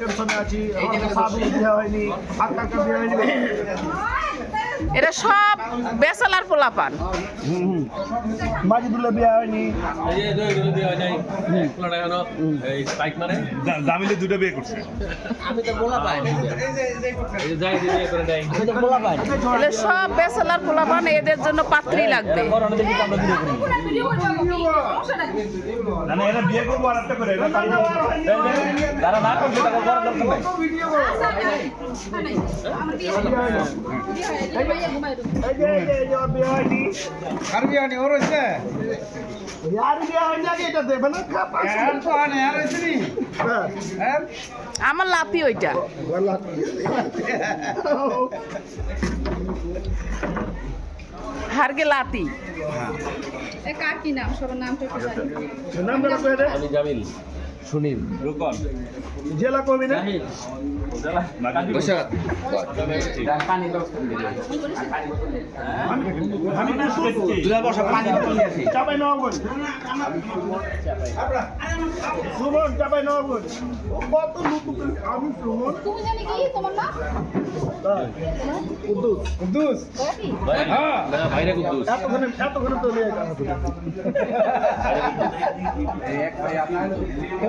টেনশনে আছি বিয়ে হয়নি বিয়ে হয়নি এটা সব বেসালার পোলাপান মাজিদুল্লাহ বিয়ে হয়নি এই যে দুই দুই দেওয়া যায় পোলাটা এখনও এই স্পাইক মারে জা- জামিলে দুটো বিয়ে করছে এই যে যাই দিয়ে করে সব বেসালার পোলাপান এদের জন্য পাত্রী লাগবে না তাকে করার দরকার নাই ওর বিয়ে নি ওর হইছে আর বিয়ে হয়নি আগে এটা দেবে না খা, আর তো আনে আর হইছে নি আমার লাতি ওইটা। হারগে লাতি কার কি নাম? সবার নাম তো জানি। নাম ধরে কয়ে দে আমি জামিল। সুনীল। রুকন। জেলা কবি না? কুদ্দুস। এতক্ষণে এতক্ষণে তো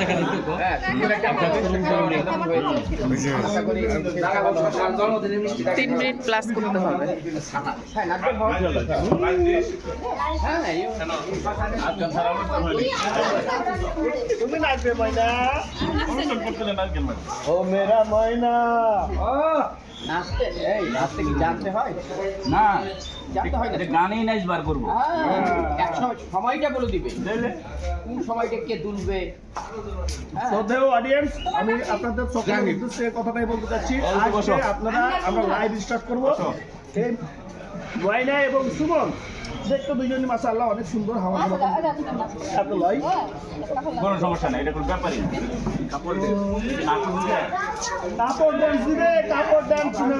দেখা দিতে তো তিন মিনিট প্লাস করতে হবে। তুমি নাচবে ময়না। ও মেরা ময়না। নাচতে? এই নাচতে কি জানতে হয়? না। জানতে হয় না গানেই বার করব। এক সময় সময়টা বলে দিবে। কোন সময়টা কে তুলবে হ্যাঁ। শ্রদ্ধেয় অডিয়েন্স আমি আপনাদের সকলের উদ্দেশ্যে কথাটাই বলতে চাচ্ছি। আজকে আপনারা আমরা লাইভ স্টার্ট করব। এই ময়না এবং সুমন। দেখতে দুজনই মাসা আল্লাহ অনেক সুন্দর হাওয়া আচ্ছা আচ্ছা লয় হ্যাঁ, কথা বলো। কোনো সমস্যা নাই এটা কোনো ব্যাপারই না। কাপড় দিয়ে দিয়ে ডান্স দিবে কাপড় ডান্স শুনে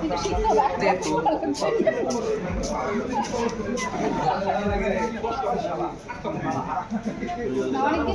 কিন্তু শিখতে হবে, একটা না, অনেকদিন